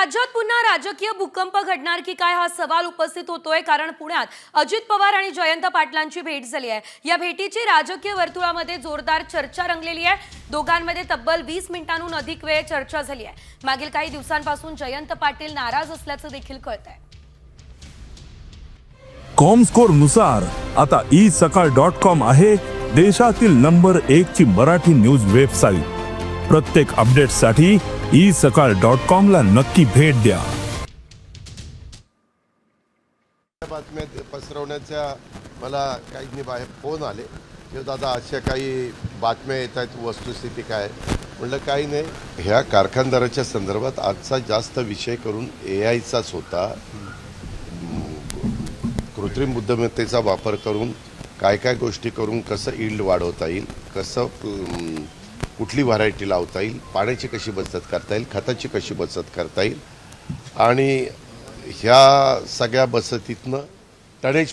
राज्यात पुन्हा राजकीय भूकंप घडणार की काय हा सवाल उपस्थित होतोय कारण पुण्यात अजित पवार आणि जयंत पाटलांची भेट झाली आहे. या भेटीची राजकीय वर्तुळामध्ये जोरदार चर्चा रंगलेली आहे. दोघांमध्ये तब्बल वीस मिनिटांहून अधिक वेळ चर्चा झाली आहे. मागील काही दिवसांपासून जयंत पाटील नाराज असल्याचं देखील कळत आहे कॉमस्कोरनुसार आता ई सकाळ डॉट कॉम आहे देशातील नंबर एक ची मराठी न्यूज वेबसाईट. प्रत्येक अपडेटसाठी ई सकाळ डॉट कॉमला नक्की भेट द्या. बातम्या पसरवण्याच्या मला काही बाहेर फोन आले. की दादा अशा काही बातम्या येत आहेत वस्तुस्थिती काय? म्हणलं काही नाही. ह्या कारखानदाराच्या संदर्भात आजचा जास्त विषय करून ए आयचाच होता कृत्रिम बुद्धिमत्तेचा वापर करून काय काय गोष्टी करून कसं इल्ड वाढवता येईल कसं कुठली व्हरायटी लावता येईल पाण्याची कशी बचत करता येईल खताची कशी बचत करता येईल आणि ह्या सगळ्या बचतीतनं टनेज